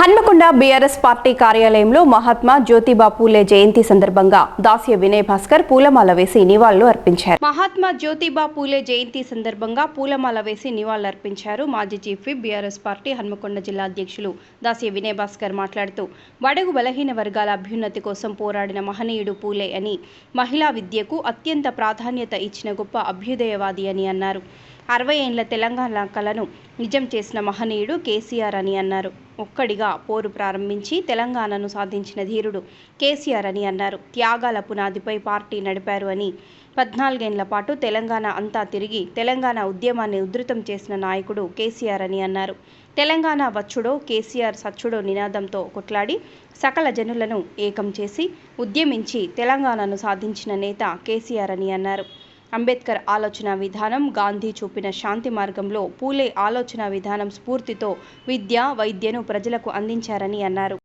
Hanamkonda BRS party కార్యాలయంలో మహాత్మా జ్యోతిబా పూలే జయంతి సందర్భంగా దాస్య వినయ్ భాస్కర్ పూలమాల వేసి నివాళులు అర్పించారు. మహాత్మా జ్యోతిబా పూలే జయంతి సందర్భంగా పూలమాల వేసి నివాళులు అర్పించారు మాజీ chief whip BRS party Hanamkonda జిల్లా అధ్యక్షులు దాస్య వినయ్ భాస్కర్ మాట్లాడుతూ బడుగు బలహీన వర్గాల అభ్యున్నతి కోసం పోరాడిన మహనీయుడు పూలే అని మహిళా విద్యకు అత్యంత ప్రాధాన్యత ఇచ్చిన గొప్ప అభ్యుదయవాది అని అన్నారు. అరవై ఏండ్ల తెలంగాణ కలను నిజం చేసిన మహనీయుడు కేసీఆర్ అని అన్నారు. ఒక్కడిగా పోరు ప్రారంభించి తెలంగాణను సాధించిన ధీరుడు కేసీఆర్ అని అన్నారు. త్యాగాల పునాదిపై పార్టీ నడిపారు అని. పద్నాలుగేండ్ల పాటు తెలంగాణ అంతా తిరిగి తెలంగాణ ఉద్యమాన్ని ఉధృతం చేసిన నాయకుడు కేసీఆర్ అని అన్నారు. తెలంగాణ వచ్చుడో కేసీఆర్ సచ్చుడో నినాదంతో కొట్లాడి సకల జనులను ఏకం చేసి ఉద్యమించి తెలంగాణను సాధించిన నేత కేసీఆర్ అని అన్నారు. అంబేద్కర్ ఆలోచన విధానం గాంధీ చూపిన శాంతి మార్గంలో పూలే ఆలోచన విధానం స్ఫూర్తితో విద్య వైద్యను ప్రజలకు అందించారని అన్నారు.